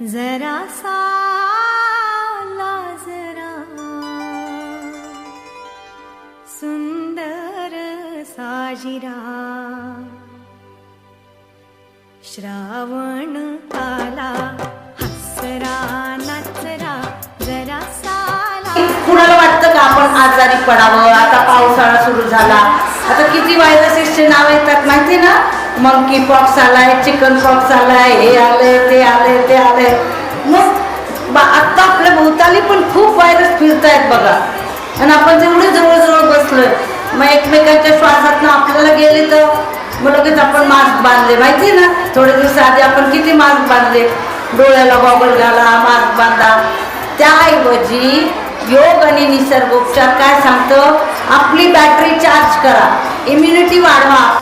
जरासा लाजरा सुंदर साजिरा. श्रावण आला हसरा नचरा जरासा लाजरा कुणाला वाटतं का आपण आजारी पडावं? आता पावसाळा सुरू झाला. आता किती व्हायरसेसचे नाव येतात माहिती ना? मंकी पॉक्स आलाय चिकन पॉक्स आलाय हे आलंय ते आलंय ते आलंय. मग बा- आत्ता आपल्या भोवताली पण खूप व्हायरस फिरतायत बघा. आणि आपण जेवढे जवळजवळ बसलोय मग एकमेकांच्या श्वासात आपल्याला गेले तर मग लगेच आपण मास्क बांधले. माहिती ना? थोडे दिवस आधी आपण किती मास्क बांधले? डोळ्याला गॉगल घाला मास्क बांधा. त्याऐवजी योग आणि निसर्गोपचार काय सांगतो? आपली बॅटरी चार्ज करा. इम्युनिटी वाढवा.